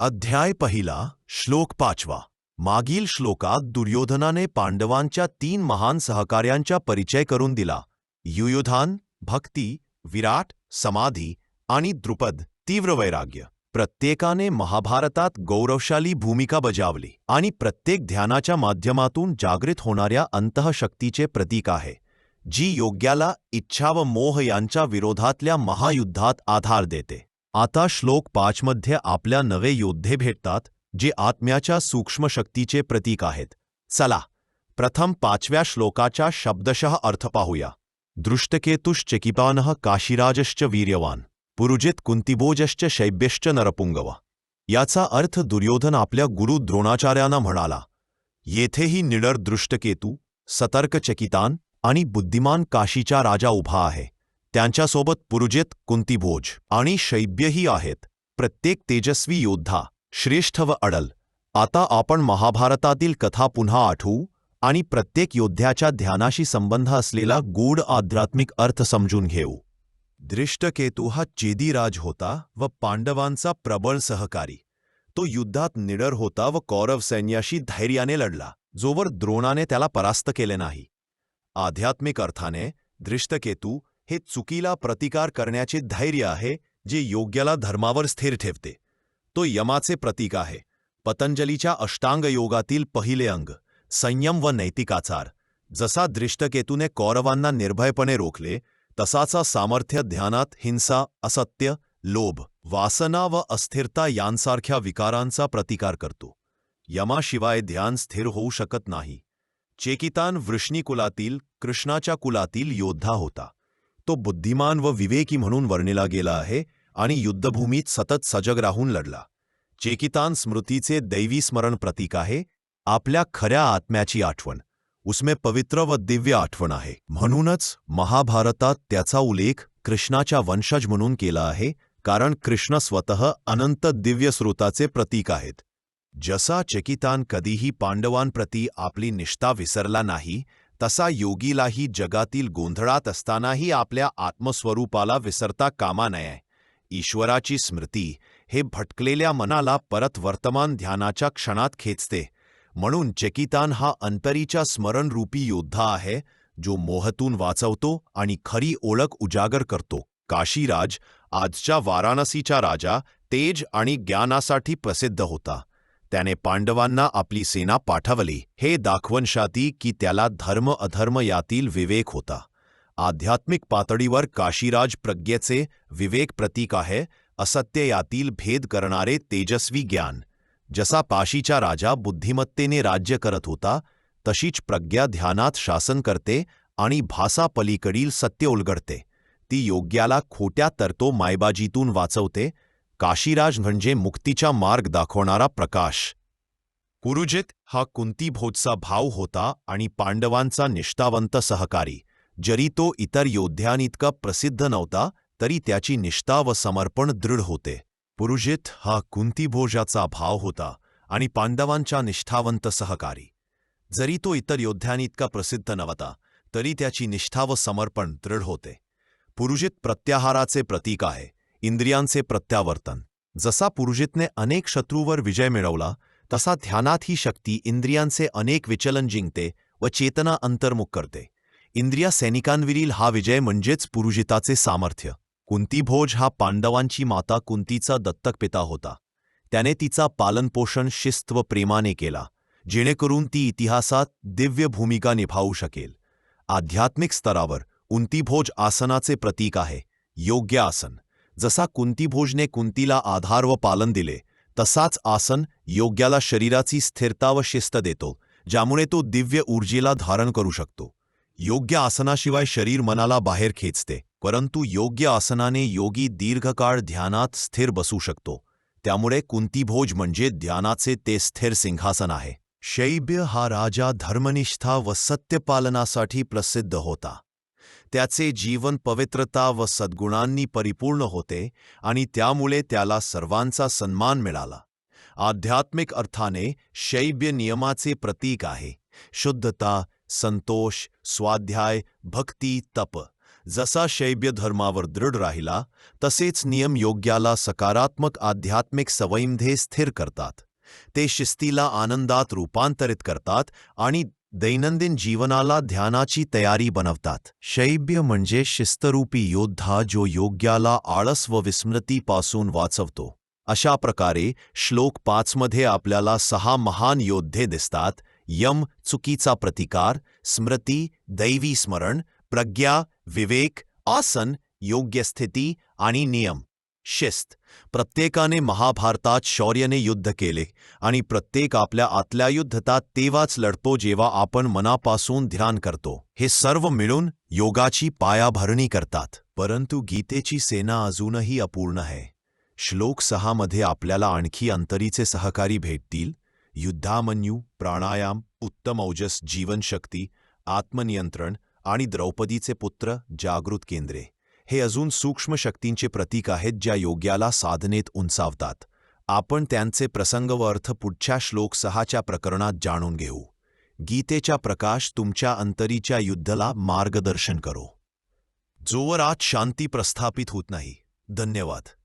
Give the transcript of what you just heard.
अध्याय पहिला श्लोक पाचवा. मागील श्लोकात दुर्योधनाने पांडवांच्या तीन महान सहकार्यांचा परिचय करून दिला. युयुधान भक्ती विराट समाधी आणि द्रुपद तीव्र वैराग्य. प्रत्येकाने महाभारतात गौरवशाली भूमिका बजावली आणि प्रत्येक ध्यानाच्या माध्यमातून जागृत होणाऱ्या अंतःशक्तीचे प्रतीक आहे जी योग्याला इच्छा व मोह यांच्या विरोधातल्या महायुद्धात आधार देते. आता श्लोक पाचमध्ये आपल्या नवे योद्धे भेटतात जे आत्म्याच्या सूक्ष्म शक्तीचे प्रतीक आहेत. चला प्रथम पाचव्या श्लोकाचा शब्दशः अर्थ पाहूया. दृष्टकेतुश्चकिपानः काशीराजश्च वीर्यवान पुरुजित कुंतिभोजश्च शैब्यश्च नरपुंगव याचा अर्थ दुर्योधन आपल्या गुरु द्रोणाचार्यांना म्हणाला येथेही निडर दृष्टकेतू सतर्क चकितान आणि बुद्धिमान काशीचा राजा उभा आहे. त्यांच्यासोबत पुरुजित कुंतीभोज आणि शैब्यही आहेत. प्रत्येक तेजस्वी योद्धा श्रेष्ठ व अडल. आता आपण महाभारतातील कथा पुन्हा आठवू आणि प्रत्येक योद्ध्याच्या ध्यानाशी संबंध असलेला गूढ आध्यात्मिक अर्थ समजून घेऊ. दृष्टकेतू हा चेदीराज होता व पांडवांचा प्रबळ सहकारी. तो युद्धात निडर होता व कौरव सैन्याशी धैर्याने लढला जोवर द्रोणाने त्याला परास्त केले नाही. आध्यात्मिक अर्थाने दृष्टकेतू हे चुकीला प्रतिकार करण्याचे धैर्य आहे जे योग्याला धर्मावर स्थिर ठेवते. तो यमाचे प्रतीक आहे. पतंजलीच्या अष्टांग योगातील पहिले अंग संयम व नैतिकाचार जसा दृष्टकेतूने कौरवांना निर्भयपणे रोखले तसाचा सामर्थ्य ध्यानात हिंसा असत्य लोभ वासना व अस्थिरता यांसारख्या विकारांचा प्रतिकार करतो. यमाशिवाय ध्यान स्थिर होऊ शकत नाही. चेकितान वृष्णिकुलातील कृष्णाच्या कुलातील योद्धा होता. तो बुद्धिमान व विवेकी म्हणून वर्णिला गेला आहे आणि युद्धभूमीत सतत सजग राहून लढला. चेकितान स्मृतीचे दैवी स्मरण प्रतीक आहे आपल्या खऱ्या आत्म्याची आठवण. उसमे पवित्र व दिव्य आठवण आहे. म्हणूनच महाभारतात त्याचा उल्लेख कृष्णाच्या वंशज म्हणून केला आहे कारण कृष्ण स्वतः अनंत दिव्य स्रोताचे प्रतीक आहेत. जसा चकितान कधीही पांडवांप्रती आपली निष्ठा विसरला नाही तसा योगीलाही जगातील गोंधळात असतानाही आपल्या आत्मस्वरूपाला विसरता कामा नये. ईश्वराची स्मृती हे भटकलेल्या मनाला परत वर्तमान ध्यानाच्या क्षणात खेचते. म्हणून चकितान हा अंतरीच्या स्मरणरूपी योद्धा आहे जो मोहतून वाचवतो आणि खरी ओळख उजागर करतो. काशीराज आजच्या वाराणसीचा राजा तेज आणि ज्ञानासाठी प्रसिद्ध होता. त्याने पांडवांना आपली सेना पाठवली. हे दाखवणशाती की त्याला धर्म अधर्म यातील विवेक होता. आध्यात्मिक पातळीवर काशीराज प्रज्ञेचे विवेक प्रतीक आहे असत्य यातील भेद करणारे तेजस्वी ज्ञान. जसा पाशीचा राजा बुद्धिमत्तेने राज्य करत होता तशीच प्रज्ञा ध्यानात शासन करते आणि भासा पलीकडील सत्य उलगडते. ती योग्याला खोट्या तरतो मायबाजीतून वाचवते काशीराज म्हणजे मुक्तीचा मार्ग दाखवणारा प्रकाश. कुरुजित हा कुंतीभोजचा भाव होता आणि पांडवांचा निष्ठावंत सहकारी. जरी तो इतर योद्ध्यांइतका प्रसिद्ध नव्हता तरी त्याची निष्ठा व समर्पण दृढ होते. पुरुजित हा कुंतीभोजाचा भाव होता आणि पांडवांचा निष्ठावंत सहकारी. जरी तो इतर योद्ध्यांइतका प्रसिद्ध नव्हता तरी त्याची निष्ठा व समर्पण दृढ होते. पुरुजित प्रत्याहाराचे प्रतीक आहे. इंद्रियांचे प्रत्यावर्तन. जसा पुरुजितने अनेक शत्रूवर विजय मिळवला तसा ध्यानात ही शक्ती इंद्रियांचे अनेक विचलन जिंकते व चेतना अंतर्मुख करते. इंद्रिया सैनिकांवरील हा विजय म्हणजेच पुरुजिताचे सामर्थ्य. कुंतीभोज हा पांडवांची माता कुंतीचा दत्तक पिता होता. त्याने तिचा पालनपोषण शिस्त व प्रेमाने केला जेणेकरून ती इतिहासात दिव्य भूमिका निभावू शकेल. आध्यात्मिक स्तरावर कुंतीभोज आसनाचे प्रतीक आहे योग्य आसन. जसा कुंतीभोजने कुंतीला आधार व पालन दिले तसाच आसन योग्याला शरीराची स्थिरता व शिस्त देतो ज्यामुळे तो दिव्य ऊर्जेला धारण करू शकतो. योग्य आसनाशिवाय शरीर मनाला बाहेर खेचते परंतु योग्य आसनाने योगी दीर्घकाळ ध्यानात स्थिर बसू शकतो. त्यामुळे कुंतीभोज म्हणजे ध्यानाचे ते स्थिर सिंहासन आहे. शैब्य हा राजा धर्मनिष्ठा व सत्यपालनासाठी प्रसिद्ध होता. त्याचे जीवन पवित्रता व सद्गुणांनी परिपूर्ण होते आणि त्यामुळे त्याला सर्वांचा सन्मान मिळाला. आध्यात्मिक अर्थाने शैब्य नियमाचे प्रतीक आहे. शुद्धता संतोष स्वाध्याय भक्ती तप. जसा शैब्य धर्मावर दृढ राहिला तसेच नियम योग्याला सकारात्मक आध्यात्मिक सवयींमध्ये स्थिर करतात. ते शिस्तीला आनंदात रूपांतरित करतात आणि दैनंदिन जीवनाला ध्यानाची तयारी बनवतात. शैब्य म्हणजे शिस्तरूपी योद्धा जो योग्याला आळस व विस्मृतीपासून वाचवतो. अशा प्रकारे श्लोक पाचमध्ये आपल्याला सहा महान योद्धे दिसतात. यम चुकीचा प्रतिकार स्मृती दैवी स्मरण प्रज्ञा विवेक आसन योग्य स्थिती आणि नियम. शिस्त. प्रत्येकाने महाभारतात शौर्याने युद्ध केले आणि प्रत्येक आपल्या आतल्या युद्धतात तेव्हाच लढतो जेव्हा आपण मनापासून ध्यान करतो. हे सर्व मिळून योगाची पायाभरणी करतात. परंतु गीतेची सेना अजूनही अपूर्ण आहे. श्लोक सहामध्ये आपल्याला आणखी अंतरीचे सहकारी भेटतील. युद्धामन्यू प्राणायाम उत्तम औजस जीवनशक्ती आत्मनियंत्रण आणि द्रौपदीचे पुत्र जागृत केंद्रे. हे अजून सूक्ष्म शक्तींचे प्रतीक आहेत ज्या योग्याला साधनेत उंचावतात. आपण त्यांचे प्रसंग व अर्थ पुढच्या श्लोक सहाच्या प्रकरणात जाणून घेऊ. गीतेचा प्रकाश तुमच्या अंतरीच्या युद्धाला मार्गदर्शन करो. जोवर आज शांती प्रस्थापित होत नाही. धन्यवाद.